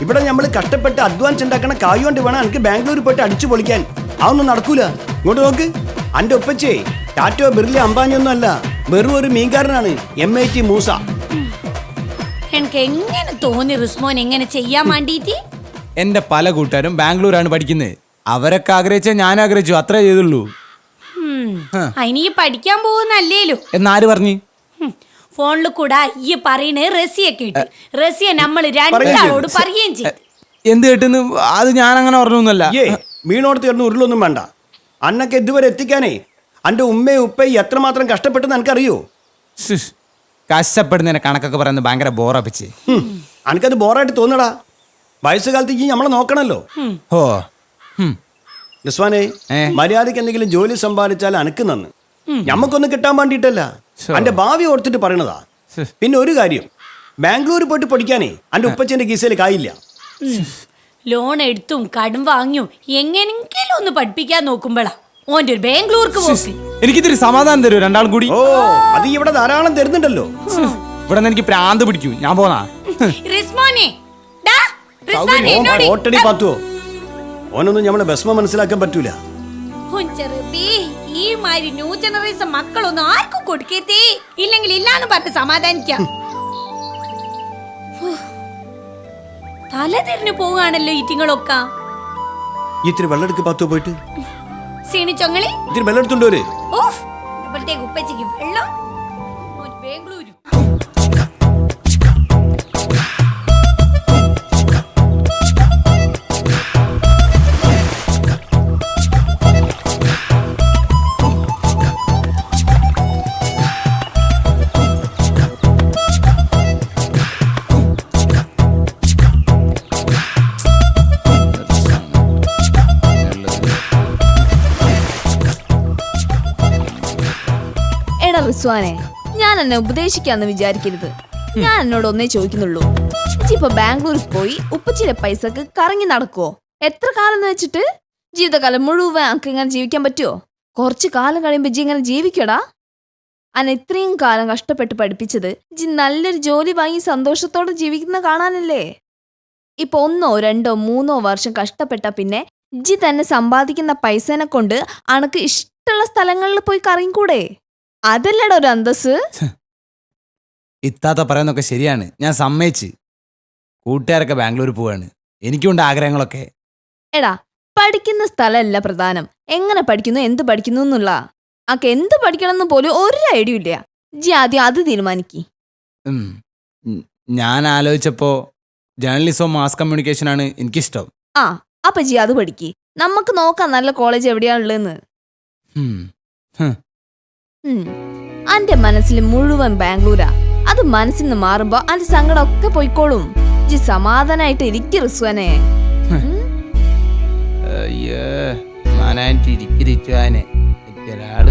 ഇവിടെ നമ്മൾ കഷ്ടപ്പെട്ട് അഡ്വാൻസ് ഉണ്ടാക്കണ കായ് കൊണ്ട് വേണം എനിക്ക് ബാംഗ്ലൂർ പോയിട്ട് അടിച്ചു പൊളിക്കാൻ. അതൊന്നും നടക്കൂല. ഇങ്ങോട്ട് നോക്ക്. അന്റെ ഒപ്പച്ചേ ടാറ്റോ ബിർലി അംബാനിയൊന്നും അല്ല. വെറും ഒരു മീൻകാരനാണ്. M I T Moosa. എനിക്ക് എങ്ങനെ തോന്നി റിസ്മോൻ എങ്ങനെ ചെയ്യാൻ വേണ്ടിയിട്ട് എന്റെ പല കൂട്ടുകാരും ബാംഗ്ലൂരാണ് പഠിക്കുന്നത്. അവരൊക്കെ ആഗ്രഹിച്ച ഞാൻ ആഗ്രഹിച്ചു. അത്രേ ചെയ്തുള്ളൂ. അതിന് ഈ പഠിക്കാൻ പോകുന്നല്ലേലോ എന്നാര് പറഞ്ഞു? ഫോണിൽ കൂടെ ഈ പറയണേ റസിയെ കേട്ടു. റസിയ നമ്മൾ രണ്ടാളോട് പറയുകയും ചെയ്തു എന്ത് കേട്ടെന്ന് അത് ഞാൻ അങ്ങനെ പറഞ്ഞൊന്നുമല്ല. ഏ വീണോട് തീർന്ന് ഉരുളൊന്നും വേണ്ട. അന്നൊക്കെ ഇതുവരെ എത്തിക്കാനേ അന്റെ ഉമ്മയും ഉപ്പയും എത്രമാത്രം കഷ്ടപ്പെട്ടെന്ന് എനിക്കറിയോ. കഷ്ടപ്പെടുന്നതിനെ കണക്കൊക്കെ പറയുന്നത് ഭയങ്കര ബോറപ്പിച്ച് അനക്കത് ബോറായിട്ട് തോന്നടാ. വയസ്സുകാലത്ത് ഈ നമ്മളെ നോക്കണല്ലോ. ഓ ഹും. ഏ? മര്യാദയ്ക്ക് എന്തെങ്കിലും ജോലി സമ്പാദിച്ചാൽ അനക്ക് നന്ന്. ഞമ്മക്കൊന്നും കിട്ടാൻ വേണ്ടിയിട്ടല്ല. അന്റെ ഭാവി ഓർത്തിട്ട് പറയണതാ. പിന്നെ ഒരു കാര്യം ബാംഗ്ലൂർ പോയിട്ട് പഠിക്കാനേ അന്റെ ഉപ്പച്ചന്റെ കീസയിൽ കായില്ല. ലോൺ എടുത്തും കടം വാങ്ങിയും എങ്ങനെങ്കിലും ഒന്ന് പഠിപ്പിക്കാൻ നോക്കുമ്പോഴാ ഓന്റെ ഒരു ബാംഗ്ലൂർക്ക് പോക്ക്. എനിക്കിതൊരു സമാധാനം തരൂ രണ്ടാളും കൂടി? ഓ അത് ഇവിടെ ധാരാളം തരുന്നുണ്ടല്ലോ. ഇവിടെ നിന്ന് എനിക്ക് പ്രാന്ത് പിടിക്കൂ. ഞാൻ പോന്നാ. റിസ്മോനെ ഓട്ടടി പാത്തുവോ. ഓനൊന്നും നമ്മളെ ഭസ്മ മനസ്സിലാക്കാൻ പറ്റൂല. ഈ മാതിരി ന്യൂ ജനറേഷൻ മക്കളൊന്നും ആർക്കും കൊടുക്കേത്തേ ഇല്ലെങ്കിൽ ഇല്ലാന്ന് പറഞ്ഞ് സമാധാനിക്കാം. തല തിരിഞ്ഞു പോവുകയാണല്ലോ ഈറ്റിങ്ങളൊക്കെ. ഇത്തിരി വെള്ളമെടുക്ക് പാത്തു പോയിട്ട്. സീണിച്ചൊങ്ങളി ഇത്തിരി വെള്ളം എടുത്തുണ്ടോര് ഓഫ് ഇപ്പോഴത്തേക്ക് ഉപ്പച്ചയ്ക്ക് വെള്ളം. ബാംഗ്ലൂരു. എടാ റിസ്വാനെ ഞാൻ എന്നെ ഉപദേശിക്കാന്ന് വിചാരിക്കരുത്. ഞാൻ എന്നോട് ഒന്നേ ചോദിക്കുന്നുള്ളൂ. ഇജ്ജ് ഇപ്പൊ ബാംഗ്ലൂരിൽ പോയി ഉപ്പച്ചിയുടെ പൈസക്ക് കറങ്ങി നടക്കുവോ? എത്ര കാലം എന്ന് വെച്ചിട്ട്? ജീവിതകാലം മുഴുവൻ അനക്ക് ഇങ്ങനെ ജീവിക്കാൻ പറ്റുമോ കുറച്ച് കാലം കഴിയുമ്പോ ജി ഇങ്ങനെ ജീവിക്കടാ. അന ഇത്രയും കാലം കഷ്ടപ്പെട്ട് പഠിപ്പിച്ചത് ജി നല്ലൊരു ജോലി വാങ്ങി സന്തോഷത്തോടെ ജീവിക്കുന്ന കാണാനല്ലേ? ഇപ്പൊ ഒന്നോ രണ്ടോ മൂന്നോ വർഷം കഷ്ടപ്പെട്ട പിന്നെ ജി തന്നെ സമ്പാദിക്കുന്ന പൈസനെ കൊണ്ട് അനക്ക് ഇഷ്ടമുള്ള സ്ഥലങ്ങളിൽ പോയി കറങ്ങിക്കൂടെ? അതല്ലടാ ഒരു അന്തസ് ഇത്താത്ത പറയുന്നൊക്കെ ശരിയാണ്. ഞാൻ സമ്മതിച്ച്. കൂട്ടുകാരൊക്കെ ബാംഗ്ലൂർ പോവാണ്. എനിക്കുണ്ട് ആഗ്രഹങ്ങളൊക്കെ. എടാ പഠിക്കുന്ന സ്ഥലമല്ല പ്രധാനം. എങ്ങനെ പഠിക്കുന്നു എന്ത് പഠിക്കുന്നു എന്നുള്ള. ആക്ക് എന്ത് പഠിക്കണം എന്ന് പോലും ഒരു ഐഡിയ ഇല്ല. ജി ആദ്യം അത് തീരുമാനിക്കി. ഉം. ഉം. ഞാൻ ആലോചിച്ചപ്പോ ജേർണലിസവും മാസ് കമ്മ്യൂണിക്കേഷനാണ് എനിക്കിഷ്ടം. ആ അപ്പൊ ജി അത് പഠിക്കി. നമുക്ക് നോക്കാം നല്ല കോളേജ് എവിടെയാണുള്ളതെന്ന് ഉം. ഹ്. അന്റെ മനസ്സിൽ മുഴുവൻ ബാംഗ്ലൂരാ. അത് മനസ്സിൽ നിന്ന് മാറുമ്പോ അന്റെ സങ്കടം ഒക്കെ പോയിക്കോളും. ജി സമാധാനായിട്ട് ഇരിക്കി റിസ്വനെ. അയ്യേ ഒരാൾ.